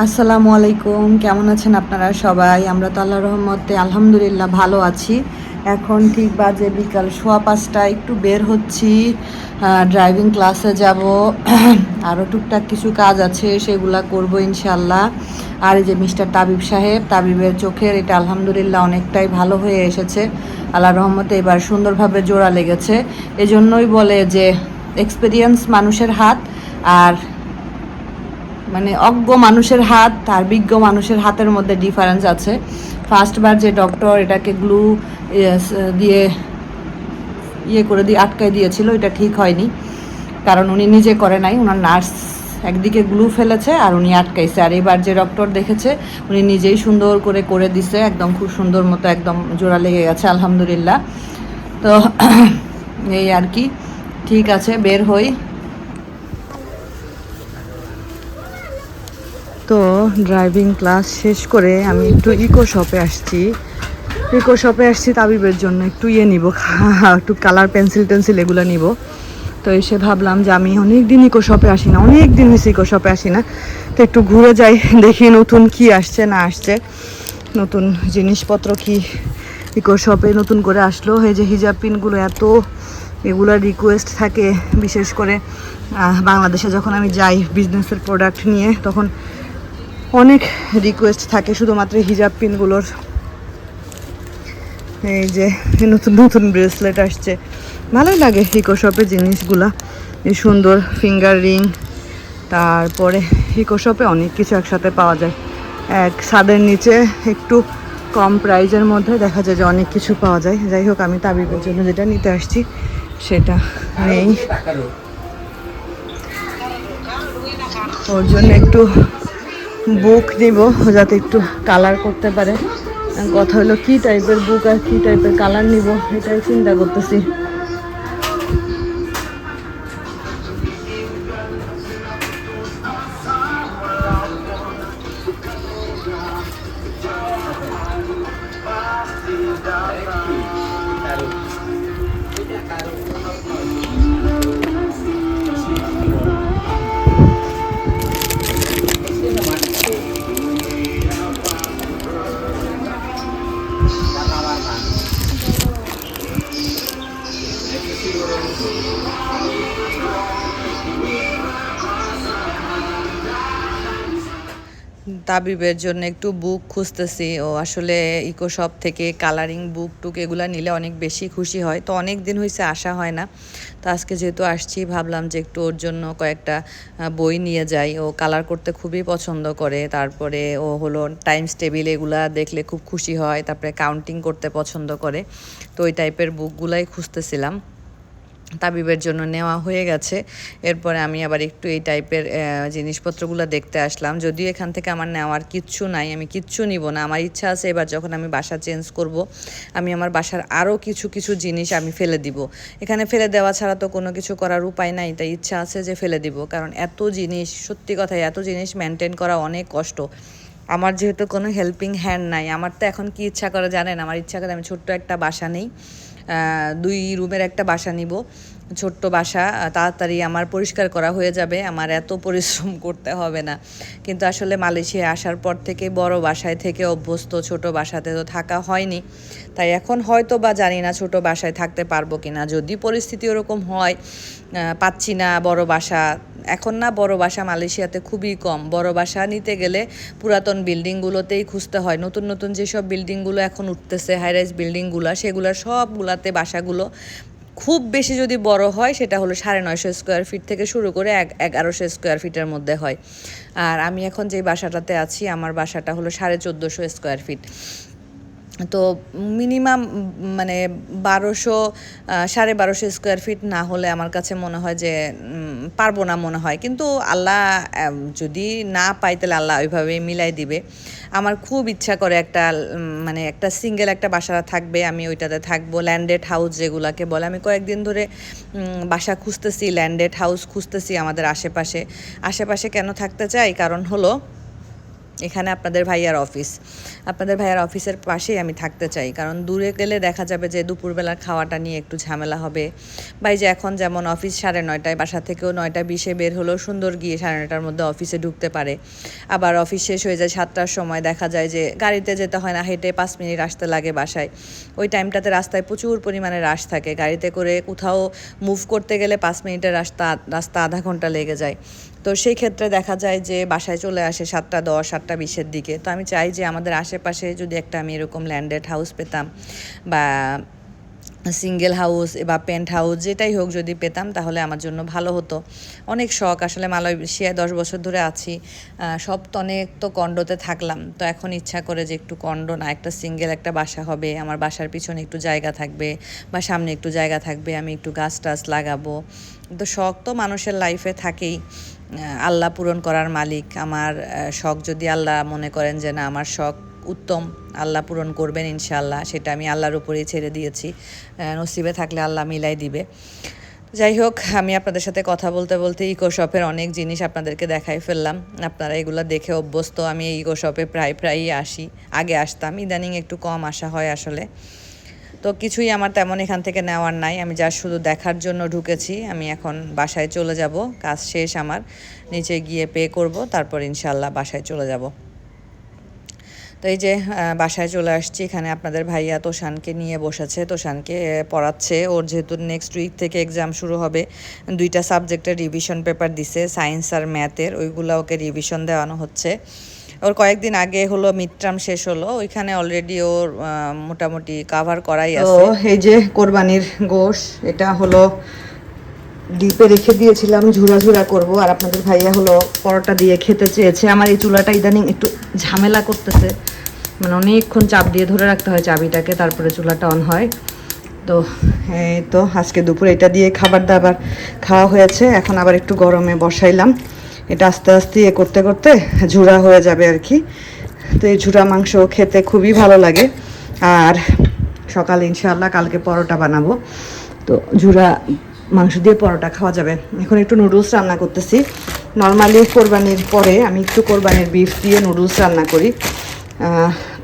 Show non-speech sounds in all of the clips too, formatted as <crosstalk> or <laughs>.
আসসালামু আলাইকুম। কেমন আছেন আপনারা সবাই? আমরা তো আল্লাহ রহমতে আলহামদুলিল্লাহ ভালো আছি। এখন ঠিক বাজে বিকাল, সোয়া পাঁচটা, একটু বের হচ্ছি। ড্রাইভিং ক্লাসে যাব। <clears throat> আরও টুকটাক কিছু কাজ আছে, সেগুলা করব ইনশাল্লাহ আর এই যে মিস্টার তাবিব সাহেব, তাবিবের চোখের এটা আলহামদুলিল্লাহ অনেকটাই ভালো হয়ে এসেছে। আল্লাহ রহমতে এবার সুন্দরভাবে জোড়া লেগেছে। এজন্যই বলে যে এক্সপিরিয়েন্স মানুষের হাত, আর মানে অজ্ঞ মানুষের হাত আর বিজ্ঞ মানুষের হাতের মধ্যে ডিফারেন্স আছে। ফার্স্টবার যে ডক্টর এটাকে গ্লু দিয়ে ইয়ে করে দিয়ে আটকায় দিয়েছিল, এটা ঠিক হয়নি। কারণ উনি নিজে করে নাই ওনার নার্স একদিকে গ্লু ফেলেছে আর উনি আটকাইছে। আর এবার যে ডক্টর দেখেছে, উনি নিজেই সুন্দর করে করে দিছে, একদম খুব সুন্দর মতো একদম জোড়া লেগে গেছে, আলহামদুলিল্লাহ। তো, এই আর কি, ঠিক আছে, বের হই তো ড্রাইভিং ক্লাস শেষ করে আমি একটু ইকো শপে আসছি। ইকো শপে আসছি তাবিবের জন্য, একটু ইয়ে নিব, <laughs> একটু কালার পেন্সিল টেন্সিল এগুলো নিব। তো এসে ভাবলাম যে আমি অনেক দিন ইকো শপে আসি না অনেক দিন হয়েছে ইকো শপে আসি না। তো একটু ঘুরে যাই, <laughs> দেখি নতুন কি আসছে, না আসছে। নতুন জিনিসপত্র কি ইকো শপে নতুন করে আসলো। এই যে হিজাব পিনগুলো এত এগুলোর রিকোয়েস্ট থাকে, বিশেষ করে বাংলাদেশে যখন আমি যাই বিজনেসের প্রোডাক্ট নিয়ে, তখন অনেক রিকোয়েস্ট থাকে, শুধুমাত্র হিজাব পিনগুলোর এই যে নতুন নতুন ব্রেসলেট আসছে। ভালোই লাগে ইকো শপের জিনিসগুলা। এই সুন্দর ফিঙ্গার রিং তারপরে ইকো শপে অনেক কিছু একসাথে পাওয়া যায়। এক ছাদের নিচে একটু কম প্রাইজের মধ্যে দেখা যায় যে অনেক কিছু পাওয়া যায়। যাই হোক, আমি তাবিবের জন্য যেটা নিতে আসছি, সেটা নেই। ওর জন্য একটু বুক নিব যাতে একটু কালার করতে পারে। কথা হলো, কী টাইপের বুক আর কী টাইপের কালার নিব, এটাই চিন্তা করতেছি। তাবিবের জন্য একটু বুক খুঁজতেছি। ও আসলে ইকো শপ থেকে কালারিং বুক টুক এগুলো নিলে অনেক বেশি খুশি হয়। তো অনেক দিন হয়েছে আসা হয় না। তো আজকে যেহেতু আসছি, ভাবলাম যে একটু ওর জন্য কয়েকটা বই নিয়ে যাই। ও কালার করতে খুবই পছন্দ করে। তারপরে ও হলো টাইমস টেবিল এগুলা দেখলে খুব খুশি হয়। তারপরে কাউন্টিং করতে পছন্দ করে। তো ওই টাইপের বুকগুলাই খুঁজতেছিলাম। তাবিবের জন্য নেওয়া হয়ে গেছে। এরপরে আমি আবার একটু এই টাইপের জিনিসপত্রগুলো দেখতে আসলাম। যদিও এখান থেকে আমার নেওয়ার কিচ্ছু নাই, আমি কিচ্ছু নিব না। আমার ইচ্ছা আছে এবার যখন আমি বাসা চেঞ্জ করব, আমি আমার বাসার আরও কিছু কিছু জিনিস আমি ফেলে দিব। এখানে ফেলে দেওয়া ছাড়া তো কোনো কিছু করার উপায় নাই, তাই ইচ্ছা আছে যে ফেলে দিব। কারণ এত জিনিস, সত্যি কথাই এত জিনিস মেনটেন করা অনেক কষ্ট। আমার যেহেতু কোনো হেল্পিং হ্যান্ড নাই, আমার তো এখন কি ইচ্ছা করে জানেন? আমার ইচ্ছা করে আমি ছোট্ট একটা বাসা নেই। দুই রুমের একটা বাসা নিব। ছোট্ট বাসা তাড়াতাড়ি আমার পরিষ্কার করা হয়ে যাবে। আমার এত পরিশ্রম করতে হবে না। কিন্তু আসলে মালয়েশিয়া আসার পর থেকে বড় বাসায় থেকে অভ্যস্ত ছোট বাসাতে তো থাকা হয়নি। তাই এখন হয়তো বা জানি না ছোট বাসায় থাকতে পারব কি না যদি পরিস্থিতি ওরকম হয় পাচ্ছি না বড় বাসা। এখন না বড় বাসা মালয়েশিয়াতে খুবই কম। বড় বাসা নিতে গেলে পুরাতন বিল্ডিংগুলোতেই খুঁজতে হয়। নতুন নতুন যেসব বিল্ডিংগুলো এখন উঠতেছে হাইরাইজ বিল্ডিংগুলো সেগুলো সবগুলাতে বাসাগুলো খুব বেশি যদি বড় হয়, সেটা হলো সাড়ে নয়শো স্কোয়ার ফিট থেকে শুরু করে এক, এগারোশো স্কোয়ার ফিটের মধ্যে হয়। আর আমি এখন যে বাসাটাতে আছি, আমার বাসাটা হলো সাড়ে চোদ্দোশো স্কোয়ার ফিট তো মিনিমাম মানে বারোশো সাড়ে বারোশো স্কোয়ার ফিট না হলে আমার কাছে মনে হয় যে পারব না মনে হয়। কিন্তু আল্লাহ যদি না পাই তাহলে আল্লাহ ওইভাবে মিলাই দিবে। আমার খুব ইচ্ছা করে একটা মানে একটা সিঙ্গেল একটা বাসা থাকবে, আমি ওইটাতে থাকব। ল্যান্ডেড হাউস যেগুলাকে বলে। আমি কয়েকদিন ধরে বাসা খুঁজতেছি ল্যান্ডেড হাউস খুঁজতেছি আমাদের আশেপাশে। আশেপাশে কেন থাকতে চাই? কারণ হলো এখানে আপনাদের ভাইয়ার অফিস। আপনাদের ভাইয়ার অফিসের পাশেই আমি থাকতে চাই, কারণ দূরে গেলে দেখা যাবে যে দুপুরবেলার খাওয়াটা নিয়ে একটু ঝামেলা হবে। বা যে এখন যেমন অফিস সাড়ে নয়টায়, বাসা থেকেও নয়টা বিশে বের হলেও সুন্দর গিয়ে সাড়ে নয়টার মধ্যে অফিসে ঢুকতে পারে। আবার অফিস শেষ হয়ে যায় সাতটার সময়, দেখা যায় যে গাড়িতে যেতে হয় না, হেঁটে পাঁচ মিনিট আসতে লাগে বাসায়। ওই টাইমটাতে রাস্তায় প্রচুর পরিমাণে রাশ থাকে, গাড়িতে করে কোথাও মুভ করতে গেলে পাঁচ মিনিটের রাস্তা রাস্তা আধা ঘণ্টা লেগে যায়। তো সেই ক্ষেত্রে দেখা যায় যে বাসায় চলে আসে সাতটা দশ সাতটা বিশের দিকে। তো আমি চাই যে আমাদের আশেপাশে যদি একটা আমি এরকম ল্যান্ডেড হাউস পেতাম বা সিঙ্গেল হাউস বা পেন্ট হাউস যেটাই হোক যদি পেতাম, তাহলে আমার জন্য ভালো হতো। অনেক শখ, আসলে মালয়েশিয়ায় দশ বছর ধরে আছি সব তো অনেক তো কন্ডোতে থাকলাম। তো এখন ইচ্ছা করে যে একটু কন্ডো না, একটা সিঙ্গেল একটা বাসা হবে, আমার বাসার পিছনে একটু জায়গা থাকবে বা সামনে একটু জায়গা থাকবে, আমি একটু গাছ টাছ লাগাবো। তো শখ তো মানুষের লাইফে থাকেই। আল্লাহ পূরণ করার মালিক। আমার শখ যদি আল্লাহ মনে করেন যে না, আমার শখ উত্তম আল্লাহ পূরণ করবেন ইনশাল্লাহ সেটা আমি আল্লাহর উপরেই ছেড়ে দিয়েছি। নসিবে থাকলে আল্লাহ মিলাই দিবে। যাই হোক, আমি আপনাদের সাথে কথা বলতে বলতে ইকো শপের অনেক জিনিস আপনাদেরকে দেখাই ফেললাম। আপনারা এগুলো দেখে অভ্যস্ত, আমি এই ইকো শপে প্রায় প্রায়ই আসি, আগে আসতাম, ইদানিং একটু কম আসা হয় আসলে। তো কিছুই আমার তেমন এখান থেকে নেওয়ার নাই, আমি যা শুধু দেখার জন্য ঢুকেছি, আমি এখন বাসায় চলে যাব, কাজ শেষ আমার, নিচে গিয়ে পে করব, তারপর ইনশাল্লাহ বাসায় চলে যাব। তো এই যে বাসায় চলে আসছি। এখানে আপনাদের ভাইয়া তোষানকে নিয়ে বসেছে। তোষানকে পড়াচ্ছে। ওর যেহেতু নেক্সট উইক থেকে এক্সাম শুরু হবে দুইটা সাবজেক্টের রিভিশন পেপার দিছে সায়েন্স আর ম্যাথের ওইগুলো ওকে রিভিশন দেওয়ানো হচ্ছে। ওর কয়েকদিন আগে হলো মিডটার্ম শেষ হলো। ওইখানে অলরেডি ওর মোটামুটি কাভার করাই আছে। এই যে কোরবানির গোশ এটা হলো ডিপে রেখে দিয়েছিলাম ঝুরা ঝুরা করব। আর আপনাদের ভাইয়া হলো পরোটা দিয়ে খেতে চেয়েছে। আমার এই চুলাটা ইদানিং একটু ঝামেলা করতেছে। মানে অনেকক্ষণ চাপ দিয়ে ধরে রাখতে হয় চাবিটাকে, তারপরে চুলাটা অন হয়। তো এই তো আজকে দুপুরে এটা দিয়ে খাবার দাবার খাওয়া হয়েছে। এখন আবার একটু গরমে বসাইলাম। এটা আস্তে আস্তে ইয়ে করতে করতে ঝুরা হয়ে যাবে আর কি। তো এই ঝুরা মাংস খেতে খুবই ভালো লাগে। আর সকালে ইনশাআল্লাহ কালকে পরোটা বানাবো। তো ঝুরা মাংস দিয়ে পরোটা খাওয়া যাবে। এখন একটু নুডলস রান্না করতেছি। নর্মালি কোরবানির পরে আমি একটু কোরবানির বিফ দিয়ে নুডলস রান্না করি।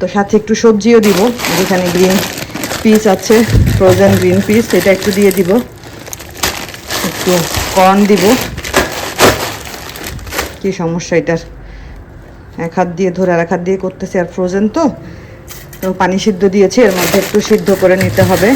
তো সাথে একটু সবজিও দিব, যেখানে গ্রিন পিস আছে ফ্রোজেন গ্রিন পিস সেটা একটু দিয়ে দিব। একটু কর্ন দিব। কি সমস্যা এটার? এক হাত দিয়ে ধরে আর এক হাত দিয়ে করতেছে আর ফ্রোজেন তো। তো পানি সিদ্ধ দিয়েছি, এর মধ্যে একটু সিদ্ধ করে নিতে হবে।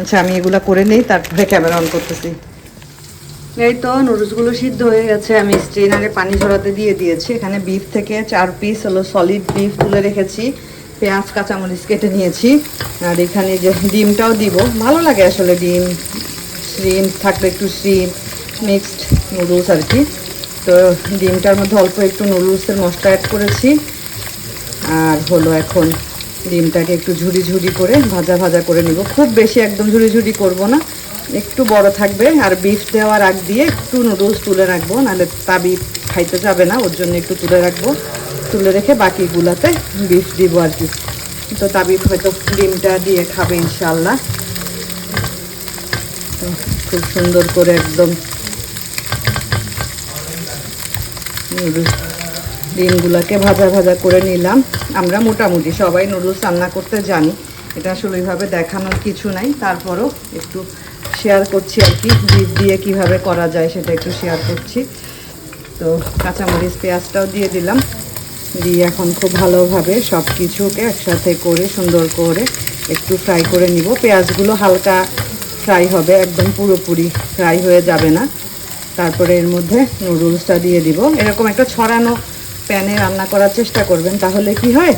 আচ্ছা আমি এগুলো করে নিই, তারপরে ক্যামেরা অন করতেছি। এই তো নুডলসগুলো সিদ্ধ হয়ে গেছে। আমি স্ট্রেনারে পানি ঝরাতে দিয়ে দিয়েছি। এখানে বিফ থেকে চার পিস হলো সলিড বিফ তুলে রেখেছি। পেঁয়াজ, কাঁচামরিচ কেটে নিয়েছি। আর এখানে যে ডিমটাও দিব। ভালো লাগে আসলে ডিম শ্রিম থাকলে একটু শ্রিম মিক্সড নুডলস আর কি। তো ডিমটার মধ্যে অল্প একটু নুডলসের মশলা অ্যাড করেছি। আর হলো এখন ডিমটাকে একটু ঝুড়ি ঝুড়ি করে ভাজা ভাজা করে নিব। খুব বেশি একদম ঝুড়ি ঝুড়ি করব না। একটু বড় থাকবে আর বিফ দেওয়ার আগ দিয়ে একটু নুডলস তুলে রাখব, নাহলে তাবি খাইতে যাবে না, ওর জন্য একটু তুলে রাখব। তুলে রেখে বাকিগুলাতে বিফ দিব আর কি। তো তাবিব হয়তো ডিমটা দিয়ে খাবে ইনশাল্লাহ তো খুব সুন্দর করে একদম ডিমগুলোকে ভাজা ভাজা করে নিলাম। আমরা মোটামুটি সবাই নুডলস রান্না করতে জানি। এটা আসলে ওইভাবে দেখানোর কিছু নাই। তারপরও একটু শেয়ার করছি আর কি বিফ দিয়ে কীভাবে করা যায় সেটা একটু শেয়ার করছি। তো কাঁচামরিচ, পেঁয়াজটাও দিয়ে দিলাম। দিয়ে এখন খুব ভালোভাবে সব কিছুকে একসাথে করে, সুন্দর করে একটু ফ্রাই করে নিব। পেঁয়াজগুলো হালকা ফ্রাই হবে, একদম পুরোপুরি ফ্রাই হয়ে যাবে না। তারপরে এর মধ্যে নুডলসটা দিয়ে দিব। এরকম একটা ছড়ানো প্যানে রান্না করার চেষ্টা করবেন, তাহলে কি হয়?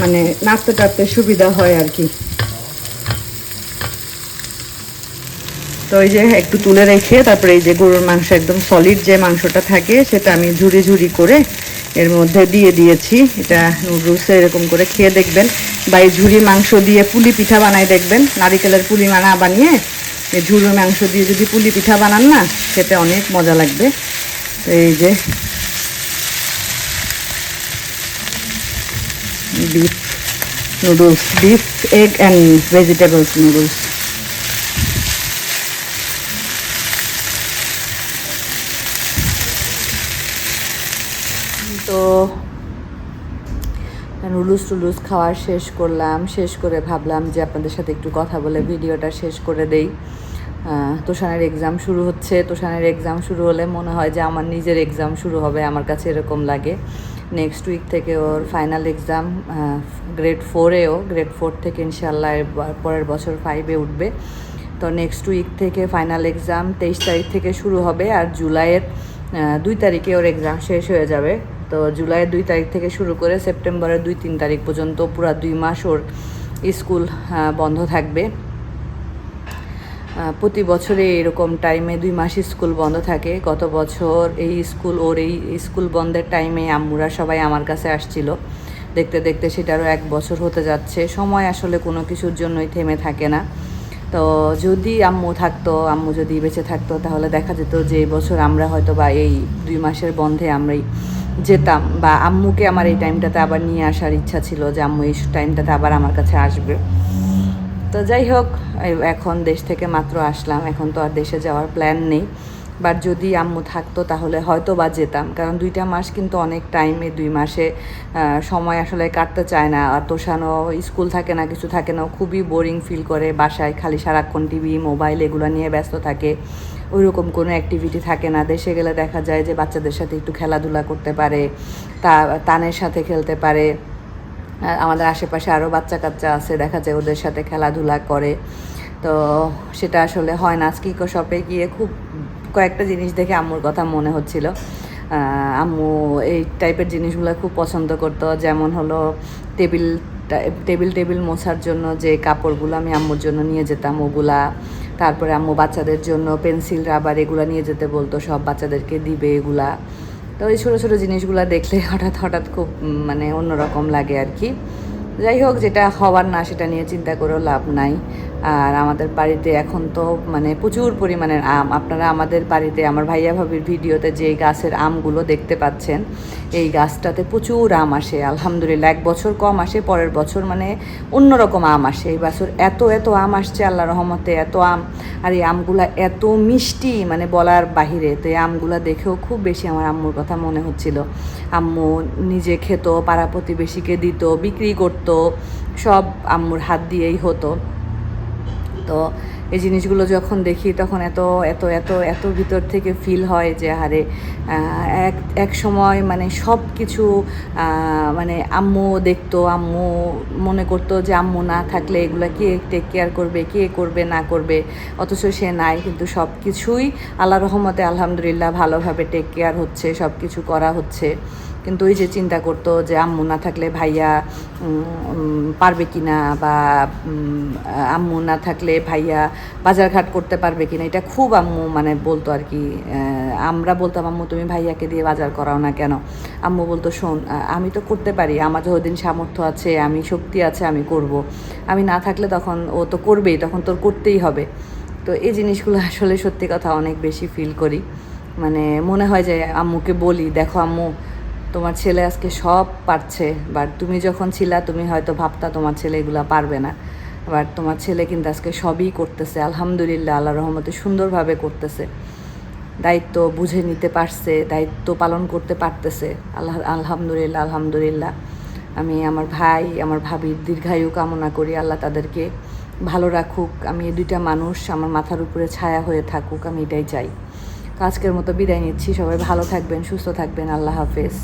মানে নাড়তে টাড়তে সুবিধা হয় আর কি। তো এই যে একটু তুলে রেখে তারপরে এই যে গরুর মাংস একদম সলিড যে মাংসটা থাকে সেটা আমি ঝুড়ি ঝুড়ি করে এর মধ্যে দিয়ে দিয়েছি। এটা নুডলসে এরকম করে খেয়ে দেখবেন। বা এই ঝুড়ি মাংস দিয়ে পুলি পিঠা বানাই দেখবেন। নারিকেলের পুলি মানা বানিয়ে এই ঝুড়ি মাংস দিয়ে যদি পুলি পিঠা বানান না খেতে অনেক মজা লাগবে। তো এই যে beef noodles, beef, egg and vegetables noodles. তো নুডলস টুডলস খাওয়া শেষ করলাম। শেষ করে ভাবলাম যে আপনাদের সাথে একটু কথা বলে ভিডিওটা শেষ করে দেই। তোষানের এক্সাম শুরু হচ্ছে। তোষানের এক্সাম শুরু হলে মনে হয় যে আমার নিজের এক্সাম শুরু হবে, আমার কাছে এরকম লাগে। নেক্সট উইক থেকে ওর ফাইনাল এক্সাম গ্রেড ফোরেও গ্রেড ফোর থেকে ইনশাল্লাহ পরের বছর ফাইভে উঠবে। তো নেক্সট উইক থেকে ফাইনাল এক্সাম তেইশ তারিখ থেকে শুরু হবে আর জুলাইয়ের দুই তারিখে ওর এক্সাম শেষ হয়ে যাবে। তো জুলাইয়ের দুই তারিখ থেকে শুরু করে সেপ্টেম্বরের দুই তিন তারিখ পর্যন্ত পুরো দুই মাস ওর স্কুল বন্ধ থাকবে। প্রতি বছরে এরকম টাইমে দুই মাস স্কুল বন্ধ থাকে। গত বছর এই স্কুল, ওর এই স্কুল বন্ধের টাইমে আম্মুরা সবাই আমার কাছে আসছিল। দেখতে দেখতে সেটারও এক বছর হতে যাচ্ছে। সময় আসলে কোনো কিছুর জন্যই থেমে থাকে না। তো যদি আম্মু থাকতো, আম্মু যদি বেঁচে থাকতো, তাহলে দেখা যেত যে বছর আমরা হয়তো বা এই দুই মাসের বন্ধে আমরাই যেতাম বা আম্মুকে আমার এই টাইমটাতে আবার নিয়ে আসার ইচ্ছা ছিল যে আম্মু এই টাইমটাতে আবার আমার কাছে আসবে। তো যাই হোক এখন দেশ থেকে মাত্র আসলাম। এখন তো আর দেশে যাওয়ার প্ল্যান নেই। বাট যদি আম্মু থাকতো তাহলে হয়তো বা যেতাম। কারণ দুইটা মাস কিন্তু অনেক টাইম দুই মাসে সময় আসলে কাটতে চায় না। আর তোষানো স্কুল থাকে না, কিছু থাকে না। খুবই বোরিং ফিল করে। বাসায় খালি সারাক্ষণ টিভি মোবাইল এগুলো নিয়ে ব্যস্ত থাকে। ওইরকম কোনো অ্যাক্টিভিটি থাকে না। দেশে গেলে দেখা যায় যে বাচ্চাদের সাথে একটু খেলাধুলা করতে পারে, তা, তানের সাথে খেলতে পারে। আমাদের আশেপাশে আরও বাচ্চা কাচ্চা আছে, দেখা যায় ওদের সাথে খেলাধুলা করে। তো সেটা আসলে হয় না। আজকে ইকো শপে গিয়ে খুব কয়েকটা জিনিস দেখে আম্মুর কথা মনে হচ্ছিল। আম্মু এই টাইপের জিনিসগুলো খুব পছন্দ করতো। যেমন হলো টেবিল টেবিল টেবিল মোছার জন্য যে কাপড়গুলো আমি আম্মুর জন্য নিয়ে যেতাম, ওগুলা। তারপরে আম্মু বাচ্চাদের জন্য পেন্সিল, রাবার এগুলো নিয়ে যেতে বলতো, সব বাচ্চাদেরকে দিবে এগুলা। তো ওই ছোটো ছোটো জিনিসগুলো দেখলে <laughs> হঠাৎ হঠাৎ খুব মানে অন্যরকম লাগে আর কি। যাই হোক, যেটা হওয়ার না, সেটা নিয়ে চিন্তা করেও লাভ নাই। আর আমাদের বাড়িতে এখন তো মানে প্রচুর পরিমাণের আম। আপনারা আমাদের বাড়িতে, আমার ভাইয়া ভাবির ভিডিওতে যে গাছের আমগুলো দেখতে পাচ্ছেন, এই গাছটাতে প্রচুর আম আসে। আলহামদুলিল্লাহ, এক বছর কম আসে, পরের বছর মানে অন্যরকম আম আসে। এই বছর এত এত আম আসছে আল্লাহ রহমতে এত আম। আর এই আমগুলা এত মিষ্টি মানে বলার বাহিরে। তো এই আমগুলা দেখেও খুব বেশি আমার আম্মুর কথা মনে হচ্ছিল। আম্মু নিজে খেত, পাড়া প্রতিবেশীকে দিত, বিক্রি করতো, সব আম্মুর হাত দিয়েই হতো। তো এই জিনিসগুলো যখন দেখি তখন এত এত এত এত ভিতর থেকে ফিল হয় যে হারে এক এক সময় মানে সব কিছু মানে আম্মু দেখতো, আম্মু মনে করতো যে আম্মু না থাকলে এগুলো কে টেক কেয়ার করবে, কে করবে, না করবে, অথচ সে নাই, কিন্তু সব কিছুই আল্লাহ রহমতে আলহামদুলিল্লাহ ভালোভাবে টেক কেয়ার হচ্ছে সব কিছু করা হচ্ছে। কিন্তু ওই যে চিন্তা করতো যে আম্মু না থাকলে ভাইয়া পারবে কি না বা আম্মু না থাকলে ভাইয়া বাজারঘাট করতে পারবে কি না এটা খুব আম্মু মানে বলতো আর কি। আমরা বলতাম, আম্মু, তুমি ভাইয়াকে দিয়ে বাজার করাও না কেন? আম্মু বলতো, শোন আমি তো করতে পারি, আমার যতদিন সামর্থ্য আছে, আমি শক্তি আছে, আমি করব। আমি না থাকলে তখন ও তো করবেই, তখন তোর করতেই হবে। তো এই জিনিসগুলো আসলে সত্যি কথা অনেক বেশি ফিল করি। মানে মনে হয় যে আম্মুকে বলি, দেখো আম্মু তোমার ছেলে আজকে সব পারছে বাট তুমি যখন ছিলা, তুমি হয়তো ভাবতা তোমার ছেলে এগুলা পারবে না। বাট তোমার ছেলে কিন্তু আজকে সবই করতেছে, আলহামদুলিল্লাহ আল্লাহ রহমতে সুন্দরভাবে করতেছে। দায়িত্ব বুঝে নিতে পারছে, দায়িত্ব পালন করতে পারতেছে। আল্লাহ, আলহামদুলিল্লাহ আলহামদুলিল্লাহ। আমি আমার ভাই, আমার ভাবির দীর্ঘায়ু কামনা করি, আল্লাহ তাদেরকে ভালো রাখুক। আমি এই দুইটা মানুষ, আমার মাথার উপরে ছায়া হয়ে থাকুক, আমি এটাই চাই। আজকের মতো বিদায় নিচ্ছি, সবাই ভালো থাকবেন, সুস্থ থাকবেন, আল্লাহ হাফেজ।